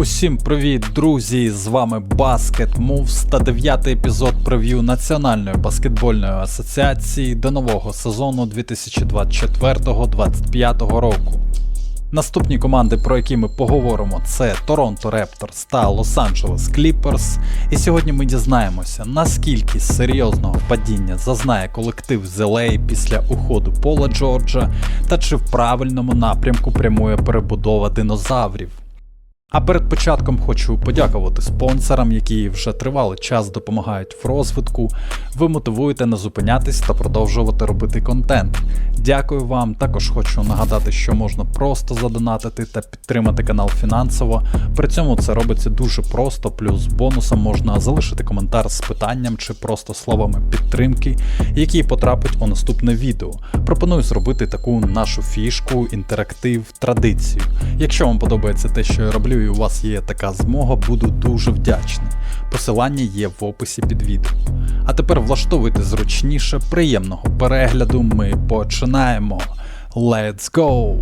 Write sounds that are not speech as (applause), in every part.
Усім привіт, друзі! З вами Basket Moves та дев'ятий епізод прев'ю Національної баскетбольної асоціації до нового сезону 2024-2025 року. Наступні команди, про які ми поговоримо, це Торонто Raptors та Лос-Анджелес Clippers. І сьогодні ми дізнаємося, наскільки серйозного падіння зазнає колектив з LA після уходу Пола Джорджа, та чи в правильному напрямку прямує перебудова динозаврів. А перед початком хочу подякувати спонсорам, які вже тривалий час допомагають в розвитку. Ви мотивуєте не зупинятись та продовжувати робити контент. Дякую вам. Також хочу нагадати, що можна просто задонатити та підтримати канал фінансово. При цьому це робиться дуже просто, плюс бонусом можна залишити коментар з питанням чи просто словами підтримки, які потрапить у наступне відео. Пропоную зробити таку нашу фішку, інтерактив, традицію. Якщо вам подобається те, що я роблю, і у вас є така змога, буду дуже вдячний. Посилання є в описі під відео. А тепер влаштовуйте зручніше, приємного перегляду. Ми починаємо. Let's go!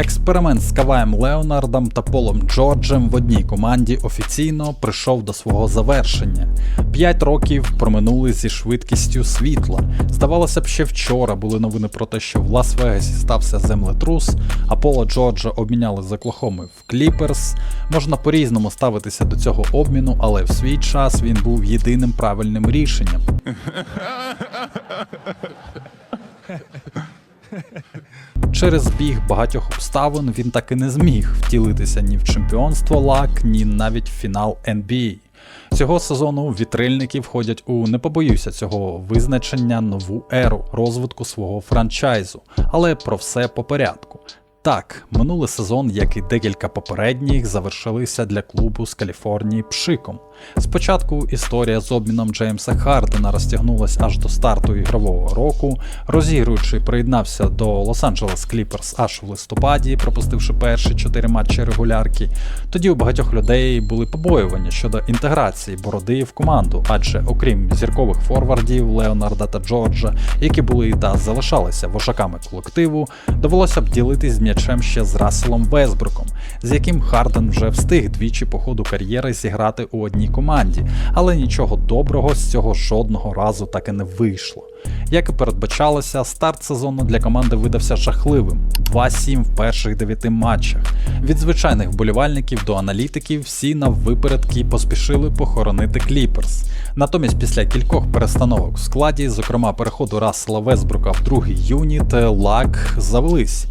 Експеримент з Каваєм Леонардом та Полом Джорджем в одній команді офіційно прийшов до свого завершення. П'ять років проминули зі швидкістю світла. Здавалося б, ще вчора були новини про те, що в Лас-Вегасі стався землетрус, а Пола Джорджа обміняли з Оклахоми в Кліперс. Можна по-різному ставитися до цього обміну, але в свій час він був єдиним правильним рішенням. (laughs) Через біг багатьох обставин він так і не зміг втілитися ні в чемпіонство ЛАК, ні навіть в фінал NBA. Цього сезону вітрильники входять у не побоюся цього визначення нову еру розвитку свого франчайзу, але про все по порядку. Так, минулий сезон, як і декілька попередніх, завершилися для клубу з Каліфорнії пшиком. Спочатку історія з обміном Джеймса Хардена розтягнулася аж до старту ігрового року. Розігруючий приєднався до Лос-Анджелес Кліперс аж в листопаді, пропустивши перші чотири матчі регулярки. Тоді у багатьох людей були побоювання щодо інтеграції бороди в команду, адже окрім зіркових форвардів Леонарда та Джорджа, які були та залишалися вожаками колективу, довелося б ділитись з м'ячем ще з Расселом Весбруком, з яким Харден вже встиг двічі по ходу кар'єри зіграти у одній команді, але нічого доброго з цього жодного разу так і не вийшло. Як і передбачалося, старт сезону для команди видався жахливим 2-7 в перших 9 матчах. Від звичайних вболівальників до аналітиків всі наввипередки поспішили похоронити Кліперс. Натомість, після кількох перестановок в складі, зокрема переходу Рассела Весбрука в другий юніт, лак завелись.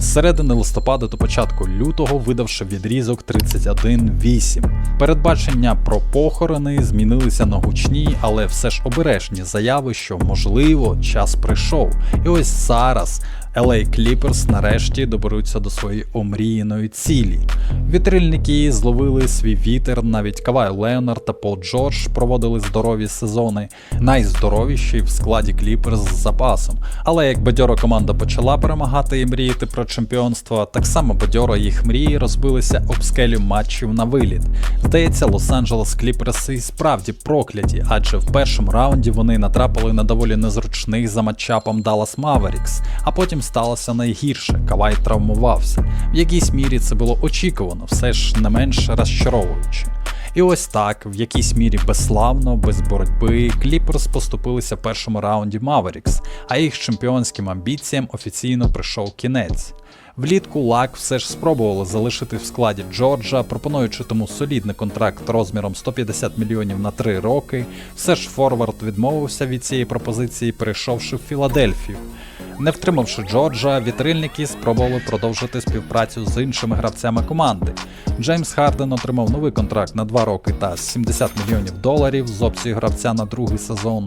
З середини листопада до початку лютого видавши відрізок 31.8. Передбачення про похорони змінилися на гучні, але все ж обережні заяви, що можливо час прийшов. І ось зараз LA Clippers нарешті доберуться до своєї омріяної цілі. Вітрильники зловили свій вітер, навіть Кавай Леонард та Пол Джордж проводили здорові сезони, найздоровіші в складі Clippers з запасом. Але як бадьора команда почала перемагати і мріяти про чемпіонство, так само бадьоро їх мрії розбилися об скелю матчів на виліт. Здається, Лос-Анджелес Кліперси і справді прокляті, адже в першому раунді вони натрапили на доволі незручних за матчапом Dallas Mavericks, а потім сталося найгірше. Кавай травмувався. В якійсь мірі це було очікувано, все ж не менш розчаровуюче. І ось так, в якійсь мірі безславно, без боротьби, Кліперс поступилися в першому раунді Mavericks, а їх чемпіонським амбіціям офіційно прийшов кінець. Влітку Лак все ж спробували залишити в складі Джорджа, пропонуючи тому солідний контракт розміром 150 мільйонів на 3 роки. Все ж Форвард відмовився від цієї пропозиції, перейшовши в Філадельфію. Не втримавши Джорджа, вітрильники спробували продовжити співпрацю з іншими гравцями команди. Джеймс Харден отримав новий контракт на 2 роки та 70 мільйонів доларів з опцією гравця на другий сезон.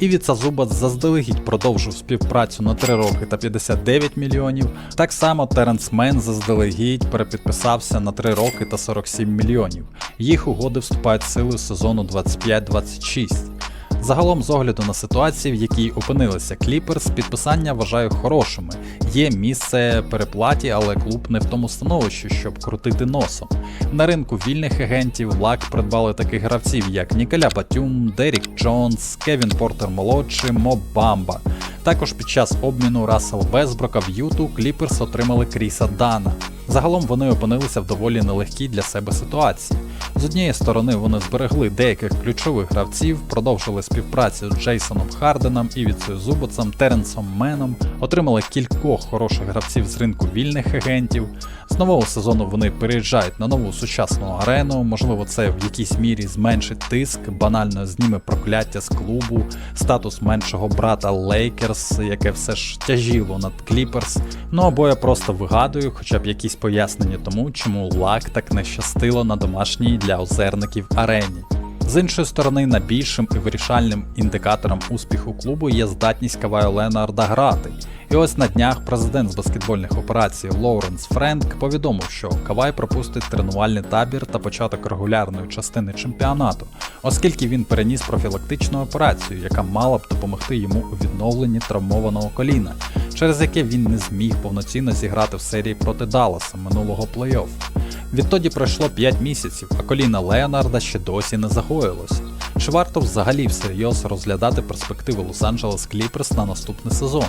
І Віца Зубац заздалегідь продовжив співпрацю на 3 роки та 59 мільйонів. Так само Теренс Мен заздалегідь перепідписався на 3 роки та 47 мільйонів. Їх угоди вступають в силу сезону 25-26. Загалом, з огляду на ситуацію, в якій опинилися Кліперс, підписання вважаю хорошими. Є місце переплаті, але клуб не в тому становищі, щоб крутити носом. На ринку вільних агентів лак придбали таких гравців, як Ніколя Батюм, Дерік Джонс, Кевін Портер молодший, Моб Бамба. Також під час обміну Рассел Весброка в Юту Кліперс отримали Кріса Дана. Загалом вони опинилися в доволі нелегкій для себе ситуації. З однієї сторони вони зберегли деяких ключових гравців, продовжили співпрацю з Джейсоном Харденом, Івіцею Зубоцем, Теренсом Меном, отримали кількох хороших гравців з ринку вільних агентів. З нового сезону вони переїжджають на нову сучасну арену. Можливо, це в якійсь мірі зменшить тиск, банально зніме прокляття з клубу, статус меншого брата Лейкерс, яке все ж тяжіло над Кліперс. Ну або я просто вигадую, хоча б якісь пояснення тому, чому лак так не щастило на домашній для озерників арені. З іншої сторони, найбільшим і вирішальним індикатором успіху клубу є здатність Каваю Ленарда грати. І ось на днях президент з баскетбольних операцій Лоуренс Френк повідомив, що Кавай пропустить тренувальний табір та початок регулярної частини чемпіонату, оскільки він переніс профілактичну операцію, яка мала б допомогти йому у відновленні травмованого коліна, через яке він не зміг повноцінно зіграти в серії проти Далласа минулого плей-офф. Відтоді пройшло 5 місяців, а коліна Леонарда ще досі не загоїлося. Чи варто взагалі всерйоз розглядати перспективи Лос-Анджелес Кліперс на наступний сезон?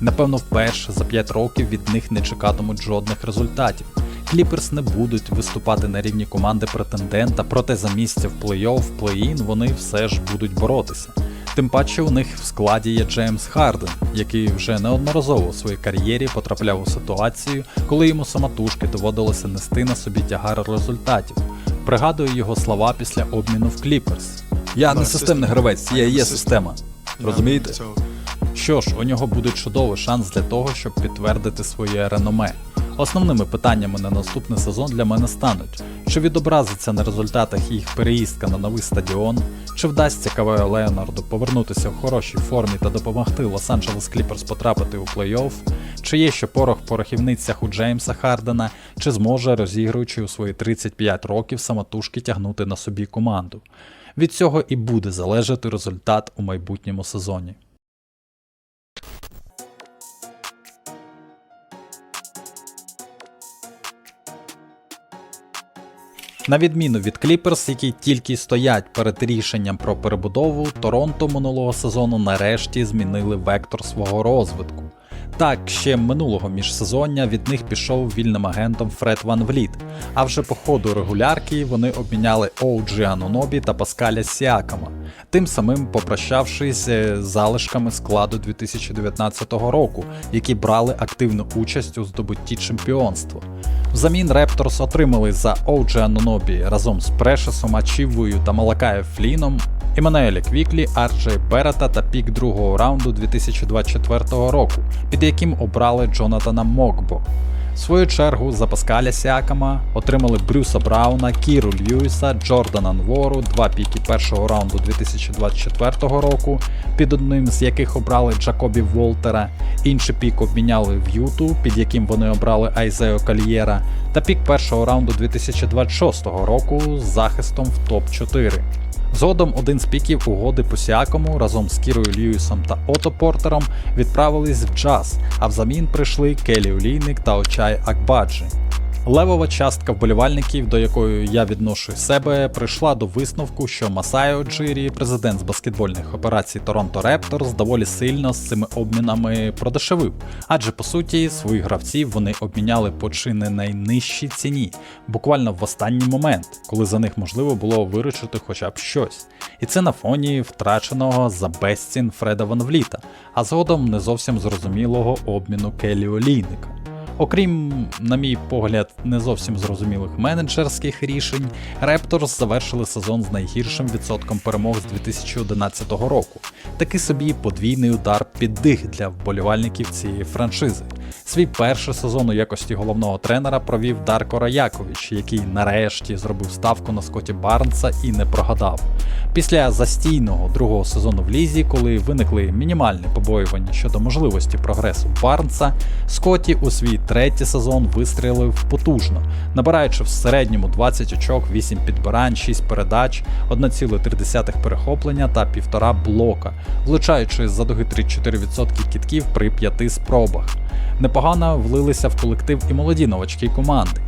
Напевно, вперше за 5 років від них не чекатимуть жодних результатів. Кліперс не будуть виступати на рівні команди претендента, проте за місце в плей-офф, плей-ін вони все ж будуть боротися. Тим паче у них в складі є Джеймс Харден, який вже неодноразово у своїй кар'єрі потрапляв у ситуацію, коли йому самотужки доводилося нести на собі тягар результатів. Пригадую його слова після обміну в Кліперс. Я не системний гравець, я є система. Розумієте? Що ж, у нього буде чудовий шанс для того, щоб підтвердити своє реноме. Основними питаннями на наступний сезон для мене стануть: чи відобразиться на результатах їх переїздка на новий стадіон, чи вдасться кавео Леонарду повернутися в хорошій формі та допомогти Лос-Анджелес Кліперс потрапити у плей-офф, чи є ще порох в порохівницях у Джеймса Хардена, чи зможе, розігруючи у свої 35 років, самотужки тягнути на собі команду. Від цього і буде залежати результат у майбутньому сезоні. На відміну від Кліперс, які тільки стоять перед рішенням про перебудову, Торонто минулого сезону нарешті змінили вектор свого розвитку. Так, ще минулого міжсезоння від них пішов вільним агентом Фред Ван Вліт, а вже по ходу регулярки вони обміняли Оуджі Анонобі та Паскаля Сіакама, тим самим попрощавшись з залишками складу 2019 року, які брали активну участь у здобутті чемпіонства. Взамін Репторс отримали за Оуджі Анонобі разом з Прешесом, Ачівою та Малакаєв Фліном Еммануеля Квіклі, Арджей Берета та пік другого раунду 2024 року, під яким обрали Джонатана Мокбо. Свою чергу за Паскаля Сіакама отримали Брюса Брауна, Кіру Льюіса, Джордана Нвору, два піки першого раунду 2024 року, під одним з яких обрали Джакобі Волтера, інший пік обміняли в Юту, під яким вони обрали Айзео Кальєра, та пік першого раунду 2026 року з захистом в топ-4. Згодом один з піків угоди по Сіакому разом з Кірою Льюісом та Ото Портером відправились в джаз, а взамін прийшли Келі Олійник та Очай Акбаджі. Левова частка вболівальників, до якої я відношу себе, прийшла до висновку, що Масайо Джирі, президент з баскетбольних операцій Торонто Репторс, доволі сильно з цими обмінами продешевив, адже по суті своїх гравців вони обміняли по чи не найнижчій ціні, буквально в останній момент, коли за них можливо було виручити хоча б щось. І це на фоні втраченого за безцін Фреда Ван Вліта, а згодом не зовсім зрозумілого обміну Келі Олійника. Окрім, на мій погляд, не зовсім зрозумілих менеджерських рішень, Репторс завершили сезон з найгіршим відсотком перемог з 2011 року. Такий собі подвійний удар під дих для вболівальників цієї франшизи. Свій перший сезон у якості головного тренера провів Дарко Раякович, який нарешті зробив ставку на Скотті Барнса і не прогадав. Після застійного другого сезону в лізі, коли виникли мінімальні побоювання щодо можливості прогресу Барнса, Скотті у свій третій сезон вистрілив потужно, набираючи в середньому 20 очок, 8 підбирань, 6 передач, 1,3 перехоплення та 1,5 блока, влучаючи за дуги 34% кітків при 5 спробах. Непогано влилися в колектив і молоді новачки команди.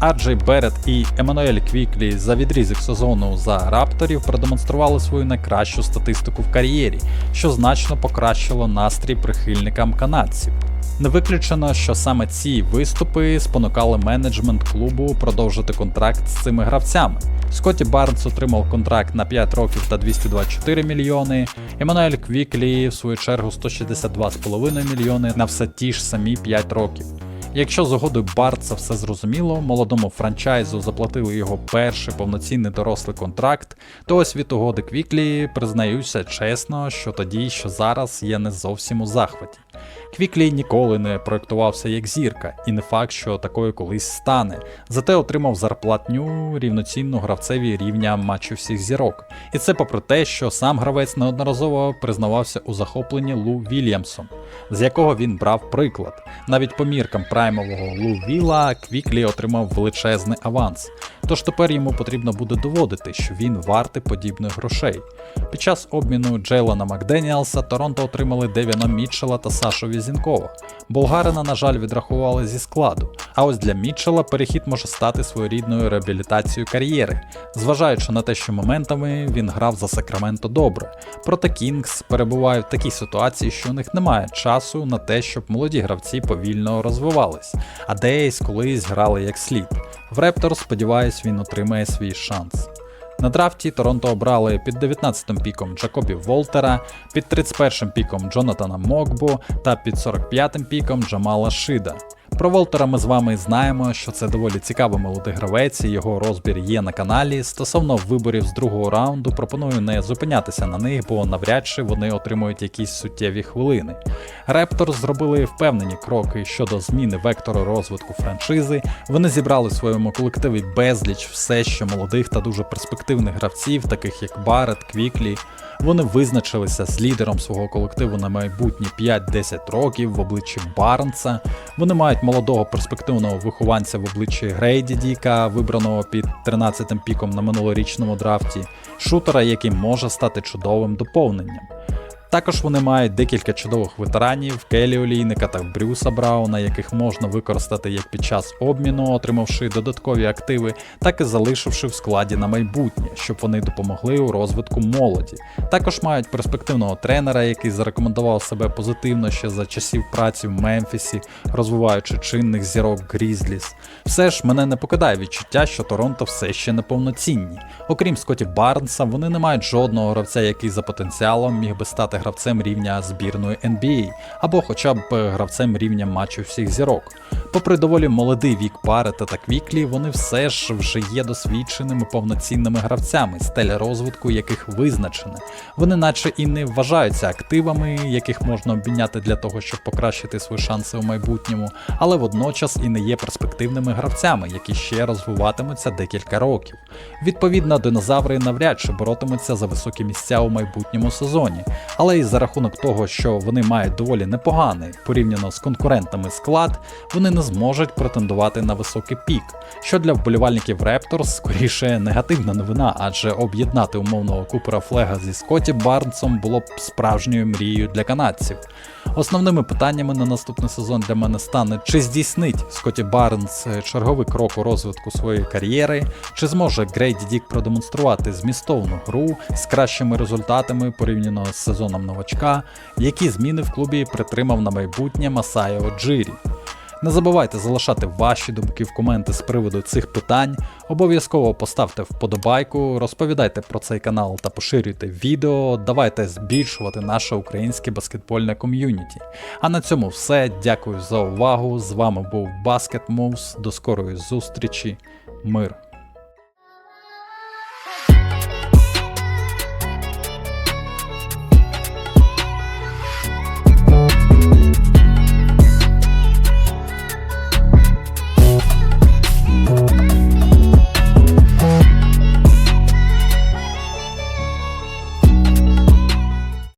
Арджей Берет і Еммануель Квіклі за відрізок сезону за рапторів продемонстрували свою найкращу статистику в кар'єрі, що значно покращило настрій прихильникам канадців. Не виключено, що саме ці виступи спонукали менеджмент клубу продовжити контракт з цими гравцями. Скотті Барнс отримав контракт на 5 років та 224 мільйони. Еммануель Квіклі, в свою чергу, 162,5 мільйони на все ті ж самі 5 років. Якщо з угодою Барца все зрозуміло, молодому франчайзу заплатили його перший повноцінний дорослий контракт, то ось від угоди Квіклі признаюся чесно, що тоді, що зараз є не зовсім у захваті. Квіклі ніколи не проєктувався як зірка, і не факт, що такою колись стане, зате отримав зарплатню рівноцінну гравцеві рівня матчу всіх зірок. І це попри те, що сам гравець неодноразово признавався у захопленні Лу Вільямсом, з якого він брав приклад. Навіть по міркам праймового Лу Віла Квіклі отримав величезний аванс. Тож тепер йому потрібно буде доводити, що він вартий подібних грошей. Під час обміну Джейлона Макденіалса Торонто отримали Девіна Мітчела та Сашу Візінкова. Болгарина, на жаль, відрахували зі складу. А ось для Мітчелла перехід може стати своєрідною реабілітацією кар'єри, зважаючи на те, що моментами він грав за Сакраменто добре. Проте Кінгс перебуває в такій ситуації, що у них немає часу на те, щоб молоді гравці повільно розвивались, а десь колись грали як слід. В Рептор, сподіваюсь, він отримає свій шанс. На драфті Торонто обрали під 19-м піком Джакобі Волтера, під 31-м піком Джонатана Мокбу та під 45-м піком Джамала Шида. Про Волтера ми з вами знаємо, що це доволі цікавий молодий гравець, і його розбір є на каналі. Стосовно виборів з другого раунду, пропоную не зупинятися на них, бо навряд чи вони отримують якісь суттєві хвилини. Рептор зробили впевнені кроки щодо зміни вектору розвитку франшизи. Вони зібрали в своєму колективі безліч все ще молодих та дуже перспективних гравців, таких як Барет, Квіклі. Вони визначилися з лідером свого колективу на майбутні 5-10 років в обличчі Барнса. Вони мають молодого перспективного вихованця в обличчі Грейді Діка, вибраного під 13-м піком на минулорічному драфті, шутера, який може стати чудовим доповненням. Також вони мають декілька чудових ветеранів Келі Олійника та Брюса Брауна, яких можна використати як під час обміну, отримавши додаткові активи, так і залишивши в складі на майбутнє, щоб вони допомогли у розвитку молоді. Також мають перспективного тренера, який зарекомендував себе позитивно ще за часів праці в Мемфісі, розвиваючи чинних зірок Грізліс. Все ж мене не покидає відчуття, що Торонто все ще неповноцінні. Окрім Скотті Барнса, вони не мають жодного гравця, який за потенціалом міг би стати гравцем рівня збірної NBA, або хоча б гравцем рівня матчу всіх зірок. Попри доволі молодий вік Парета та Квіклі, вони все ж вже є досвідченими повноцінними гравцями, стеля розвитку яких визначена. Вони наче і не вважаються активами, яких можна обміняти для того, щоб покращити свої шанси у майбутньому, але водночас і не є перспективними гравцями, які ще розвиватимуться декілька років. Відповідно, динозаври навряд чи боротимуться за високі місця у майбутньому сезоні, але і за рахунок того, що вони мають доволі непоганий порівняно з конкурентами склад, вони не зможуть претендувати на високий пік, що для вболівальників Raptors скоріше негативна новина, адже об'єднати умовного Купера Флега зі Скотті Барнсом було б справжньою мрією для канадців. Основними питаннями на наступний сезон для мене стане, чи здійснить Скотті Барнс черговий крок у розвитку своєї кар'єри, чи зможе Грейді Дік продемонструвати змістовну гру з кращими результатами порівняно з сезоном новачка, які зміни в клубі притримав на майбутнє Масайо Джирі. Не забувайте залишати ваші думки в коменти з приводу цих питань. Обов'язково поставте вподобайку, розповідайте про цей канал та поширюйте відео. Давайте збільшувати наше українське баскетбольне ком'юніті. А на цьому все. Дякую за увагу. З вами був Basket Moves. До скорої зустрічі. Мир.